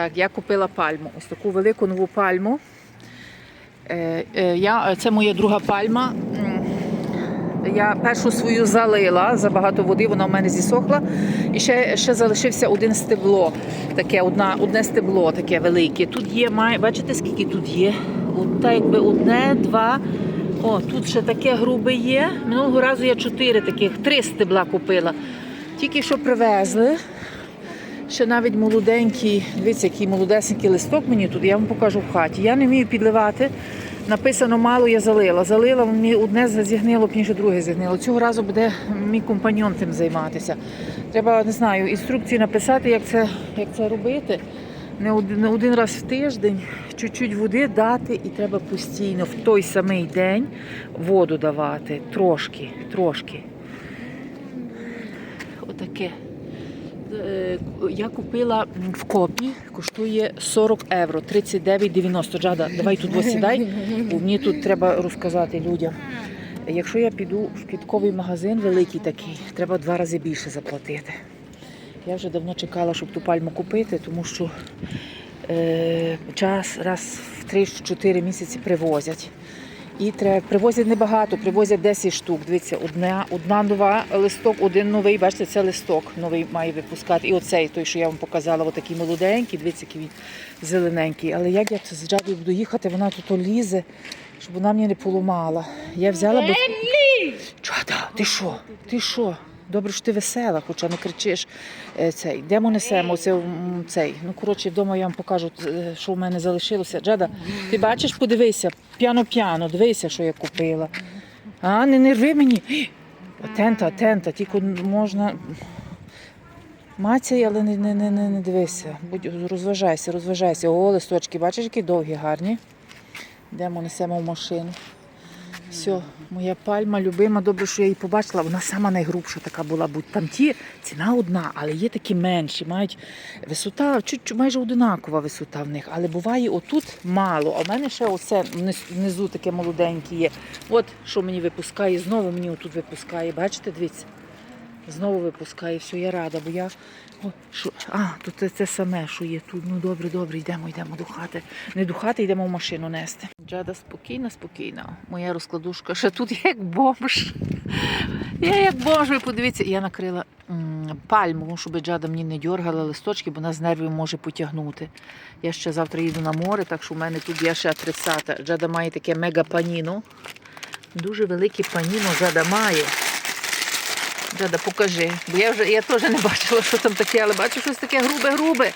Так, я купила пальму. Ось таку велику нову пальму. Е, е, я, це моя друга пальма. Я першу свою залила забагато води, вона в мене зісохла. І ще, ще залишився один стебло. Таке, одна, одне стебло таке велике. Тут є, має, бачите, скільки тут є? От, якби одне, два. О, тут ще таке грубе є. Минулого разу я чотири таких, три стебла купила. Тільки що привезли. Ще навіть молоденький, дивіться, який молодесенький листок мені тут, я вам покажу в хаті. Я не вмію підливати. Написано мало, я залила. Залила, мені одне зігнило, пізніше друге зігнило. Цього разу буде мій компаньон тим займатися. Треба, не знаю, інструкцію написати, як це, як це робити. Не один, не один раз в тиждень, чуть-чуть води дати, і треба постійно в той самий день воду давати. Трошки, трошки. Отаке. Е, Я купила в копі, коштує 40 євро, 39,90. Джада, давай тут посідай, бо мені тут треба розказати людям. Якщо я піду в квітковий магазин великий такий, треба два рази більше заплатити. Я вже давно чекала, щоб ту пальму купити, тому що е, час раз в 3-4 місяці привозять. І треба, привозять небагато, привозять 10 штук. Дивіться, одна, одна нова листок, один новий, бачите, це листок новий має випускати. І оцей, той, що я вам показала, отакий молоденький, дивіться, який він зелененький. Але як я з Джадою буду їхати, вона тут лізе, щоб вона мені не поламала. Я взяла би. Джада, ти що? Ти що? Добре, що ти весела, хоча не кричиш. Е, Цей, де ми несемо це, цей. Ну, коротше, вдома я вам покажу, е, що в мене залишилося. Джада, ти бачиш, подивися, п'яно-п'яно, дивися, що я купила. А, не нерви мені. Тента, тента, тільки можна. Мацяй, але не, не, не, не, не дивися. Будь, розважайся, розважайся. О, листочки, бачиш, які довгі, гарні. Йдемо, несемо в машину. Все, моя пальма любима, добре, що я її побачила. Вона сама найгрубша така була. Будь там ті ціна одна, але є такі менші, мають висота, чуть, майже одинакова висота в них. Але буває отут мало. А в мене ще оце внизу таке молоденьке є. От що мені випускає, знову мені отут випускає. Бачите, дивіться. Знову випускає, все, я рада, бо я. О, що... А, тут це, це саме, що є тут. Ну добре, добре, йдемо, йдемо до хати. Не до хати, йдемо в машину нести. Джада спокійна, спокійна. Моя розкладушка ще тут я як бомж. Я як бомж, ви подивіться, я накрила пальму, щоб Джада мені не дергала листочки, бо вона з нервів може потягнути. Я ще завтра їду на море, так що в мене тут є ще 30. Джада має таке мега паніно. Дуже велике паніно Джада має. Джада, покажи. Бо я вже я теж не бачила, що там таке, але бачу щось таке грубе-грубе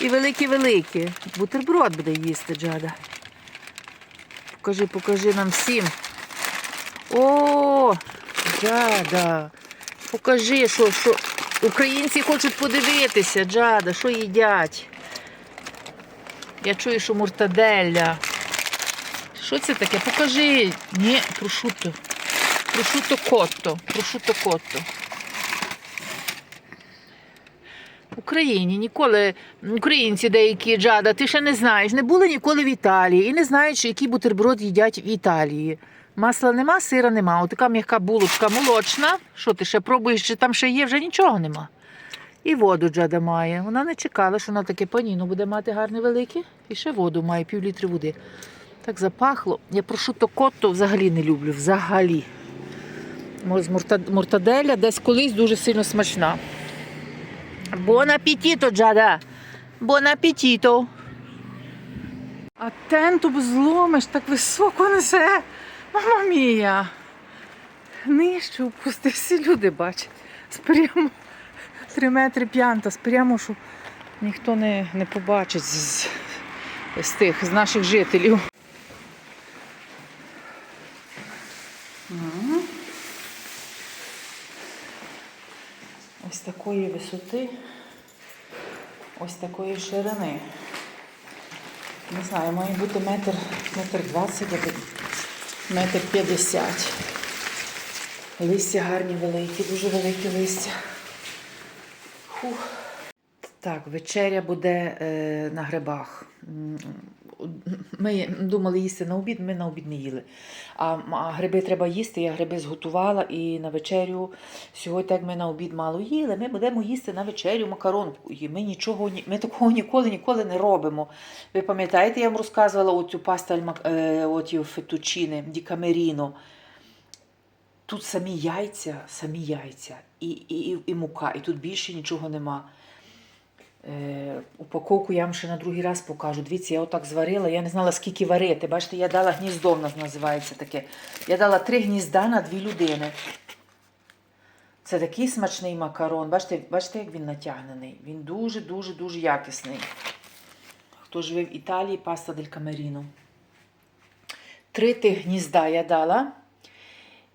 і велике-велике. Бутерброд буде їсти, Джада. Покажи, покажи нам всім. О, Джада. Покажи, що, що українці хочуть подивитися, Джада, що їдять. Я чую, що муртаделля. Що це таке? Покажи. Ні, прошутто. Прошутто котто. Прошутто котто. В Україні ніколи українці деякі джада, ти ще не знаєш, не були ніколи в Італії і не знаєш, який бутерброд їдять в Італії. Масла нема, сира нема. Отака м'яка булочка молочна. Що ти ще пробуєш, чи там ще є, вже нічого нема. І воду джада має. Вона не чекала, що вона таке паніно буде мати гарне велике. І ще воду має, пів літри води. Так запахло. Я прошу то котто взагалі не люблю. Взагалі. Мо- З мурта- муртаделя десь колись дуже сильно смачна. Бон апетіто, Джада! Бон апетіто! А тенту зломиш, так високо несе. Мама мія. Нижче опусти, всі люди бачать. Спрямо 3 метри п'янта, спрямо, що ніхто не, не побачить з, з тих, з наших жителів. Ось такої висоти, ось такої ширини. Не знаю, має бути метр, метр двадцять або метр п'ятдесят. Листя гарні великі, дуже великі листя. Фух. Так, вечеря буде е, на грибах. Ми думали їсти на обід, ми на обід не їли. А, гриби треба їсти, я гриби зготувала і на вечерю. Сьогодні, як ми на обід мало їли, ми будемо їсти на вечерю макаронку. І ми нічого ми такого ніколи ніколи не робимо. Ви пам'ятаєте, я вам розказувала оцю мак- е, фетучини, ді камеріно. Тут самі яйця, самі яйця і, і, і, і мука, і тут більше нічого нема. Е, упаковку я вам ще на другий раз покажу. Дивіться, я отак зварила, я не знала, скільки варити. Бачите, я дала гніздо, в нас називається таке. Я дала три гнізда на дві людини. Це такий смачний макарон. Бачите, бачите, як він натягнений. Він дуже-дуже дуже якісний. Хто живе в Італії, паста дель камеріно. Три тих гнізда я дала.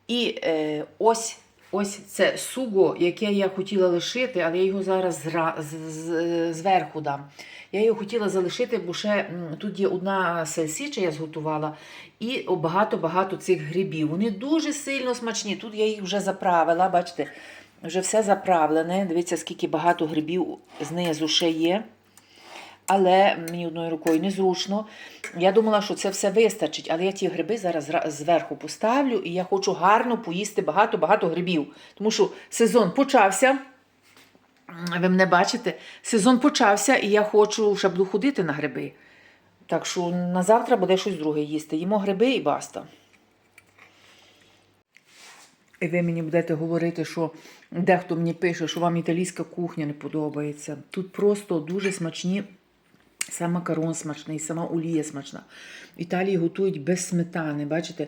І е, ось, ось це суго, яке я хотіла лишити, але я його зараз зверху дам. Я його хотіла залишити, бо ще тут є одна сальсіча, я зготувала, і багато-багато цих грибів. Вони дуже сильно смачні. Тут я їх вже заправила, бачите, вже все заправлене. Дивіться, скільки багато грибів знизу ще є. Але мені одною рукою незручно. Я думала, що це все вистачить, але я ті гриби зараз зверху поставлю, і я хочу гарно поїсти багато-багато грибів. Тому що сезон почався. Ви мене бачите, сезон почався, і я хочу ще буду ходити на гриби. Так що на завтра буде щось друге їсти. Їмо гриби і баста. І ви мені будете говорити, що дехто мені пише, що вам італійська кухня не подобається. Тут просто дуже смачні, сам макарон смачний, сама олія смачна. В Італії готують без сметани, бачите?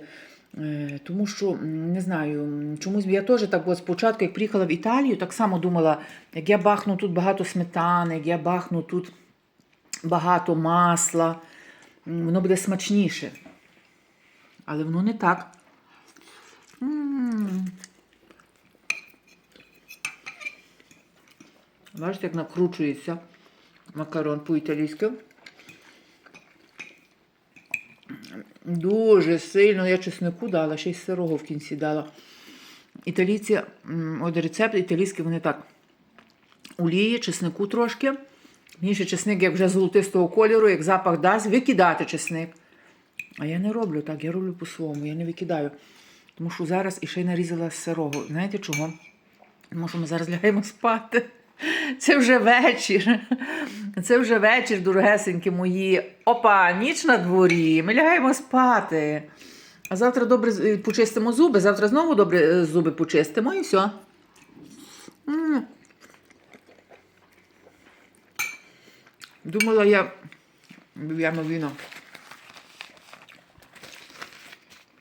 Е, Тому що не знаю, чомусь я теж так от спочатку, як приїхала в Італію, так само думала, як я бахну тут багато сметани, як я бахну тут багато масла, воно буде смачніше. Але воно не так. М. Бачите, як накручується макарон по-італійськи. Дуже сильно я чеснику дала, ще й сирого в кінці дала. Італійці, от рецепт італійський, вони так. Олії, чеснику трошки. Мені ще чесник, як вже золотистого кольору, як запах дасть, викидати чесник. А я не роблю так, я роблю по-своєму, я не викидаю. Тому що зараз іще й нарізала сирого. Знаєте чого? Тому що ми зараз лягаємо спати. Це вже вечір. Це вже вечір, дорогесенькі мої. Опа, ніч на дворі. Ми лягаємо спати. А завтра добре почистимо зуби, завтра знову добре е, зуби почистимо і все. Думала, я в'яну віно.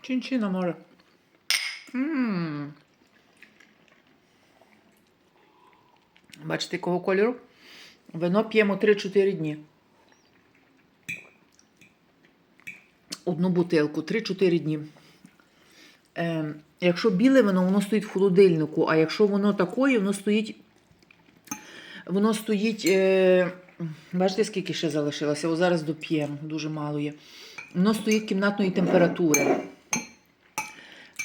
Чинчина може. М. Бачите, якого кольору? Вино п'ємо 3-4 дні. Одну бутилку 3-4 дні. Е, якщо біле вино, воно стоїть в холодильнику, а якщо воно такое, воно стоїть. Воно стоїть. Е, бачите, скільки ще залишилося? О, зараз доп'ємо, дуже мало є. Воно стоїть кімнатної температури.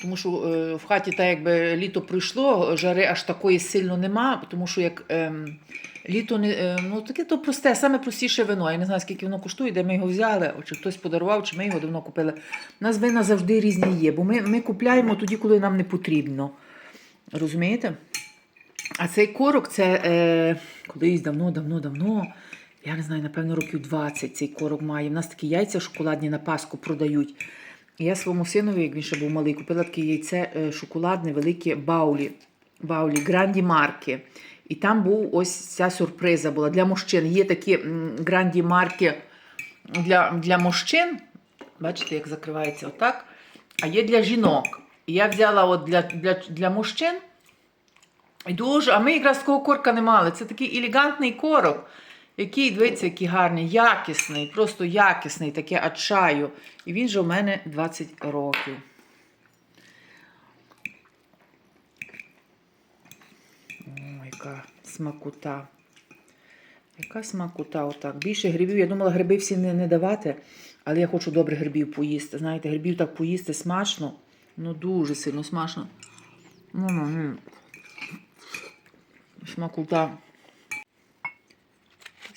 Тому що е, в хаті, так якби літо прийшло, жари аж такої сильно нема, тому що як ем, літо не е, ну таке то просте, саме простіше вино. Я не знаю, скільки воно коштує, де ми його взяли, чи хтось подарував, чи ми його давно купили. У нас вина завжди різні є, бо ми, ми купляємо тоді, коли нам не потрібно. Розумієте? А цей корок це е, колись давно, давно, давно. Я не знаю, напевно, років 20 цей корок має. У нас такі яйця шоколадні на Пасху продають. Я своєму синові, як він ще був малий, купила таке яйце е, шоколадне, велике Баулі, Баулі, гранді марки. І там був ось ця сюрприза була для мужчин. Є такі гранді марки для, для мужчин. Бачите, як закривається отак. А є для жінок. І я взяла от для, для, для мужчин. І дуже, а ми якраз такого корка не мали. Це такий елегантний корок, який, дивіться, який гарний, якісний, просто якісний, таке ачаю. І він же у мене 20 років. О, яка смакота. Яка смакота отак. Більше грибів. Я думала, гриби всі не, не давати, але я хочу добре грибів поїсти. Знаєте, грибів так поїсти смачно. Ну, дуже сильно смачно. Ну, ну, ну. Смакота.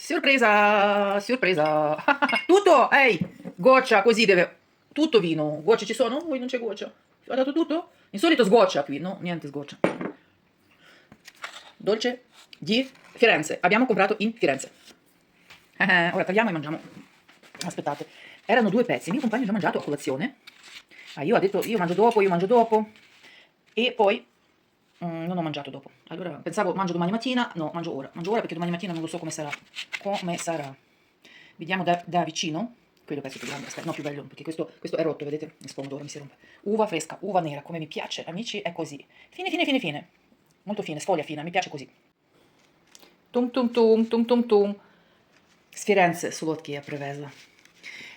Sorpresa, sorpresa. Tutto, ehi, goccia, così deve... Tutto vino. Gocce ci sono? Voi non c'è goccia? Ho dato tutto? Di solito sgoccia qui, no? Niente sgoccia. Dolce di Firenze. Abbiamo comprato in Firenze. Eh, ora tagliamo e mangiamo. Aspettate. Erano due pezzi. Il mio compagno ha già mangiato a colazione. Ah, io ho detto io mangio dopo, io mangio dopo. E poi mm, non ho mangiato dopo. Allora pensavo mangio domani mattina. No, mangio ora. Mangio ora perché domani mattina non lo so come sarà. Come sarà. Vediamo da, da vicino. Quello penso più grande. Aspetta, no, più bello perché questo, questo è rotto, vedete? Il pomodoro mi si rompe. Uva fresca, uva nera, come mi piace, amici, è così. Fine, fine, fine, fine. Molto fine, sfoglia fina, mi piace così. Tum tum tum, tum tum tum. З Фіренце солодкий я привезла.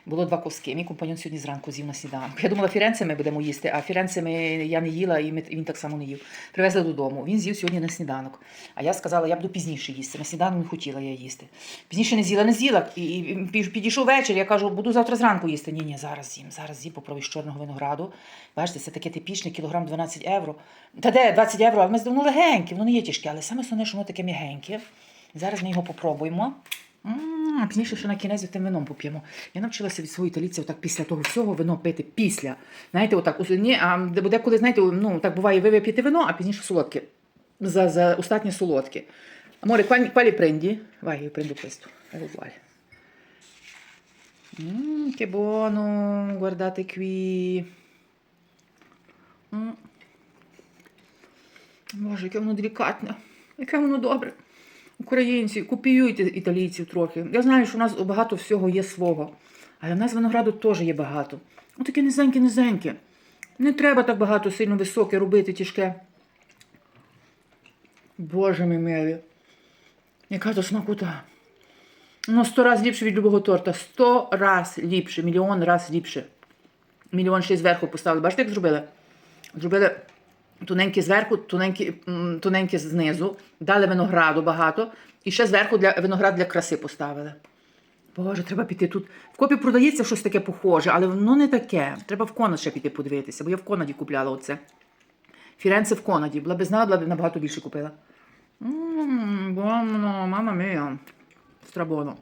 Було два коски. Мій компаньон сьогодні зранку з'їв на сніданок. Я думала, Фіренце ми будемо їсти, а Фіренце я не їла, і він так само не їв. Привезли додому. Він з'їв сьогодні на сніданок. А я сказала, я буду пізніше їсти. На сніданок не хотіла я їсти. Пізніше не з'їла, не з'їла. І, і пі- підійшов вечір, я кажу, буду завтра зранку їсти. Ні, ні, зараз з'їм, зараз з'їм, попробуй з чорного винограду. Бачите, це таке типічне, кілограм 12 євро. Та де 20 євро, але ми воно легеньке, воно не є тяжке, але саме основне, що воно таке м'ягеньке. Зараз ми його попробуємо. М, Пізніше ще на кінець тим вином поп'ємо. Я навчилася від своїх італійців так після того всього вино пити після. Знаєте, отак, ні, а де буде коли, знаєте, ну так буває, ви вип'єте вино, а пізніше солодке. За, за солодке. Amore, quali, quali prendi? Vai, io prendo questo, è uguale. Mm, che. Боже, яке воно делікатне, яке воно добре. Українці, копіюйте італійців трохи. Я знаю, що у нас багато всього є свого, але в нас винограду теж є багато. Ну таке низеньке-низеньке. Не треба так багато сильно високе робити тяжке. Боже мій милий. Яка то смакота. Ну, сто раз ліпше від любого торта. Сто раз ліпше, мільйон раз ліпше. Мільйон ще зверху поставили. Бачите, як зробили? Зробили тоненькі зверху, тоненькі, тоненькі знизу, дали винограду багато, і ще зверху для, виноград для краси поставили. Боже, треба піти тут. В копі продається щось таке похоже, але воно не таке. Треба в Конад ще піти подивитися, бо я в Конаді купляла оце. Фіренце в Конаді. Була б знала, була б набагато більше купила. Ммм, mamma mia. Страбоно.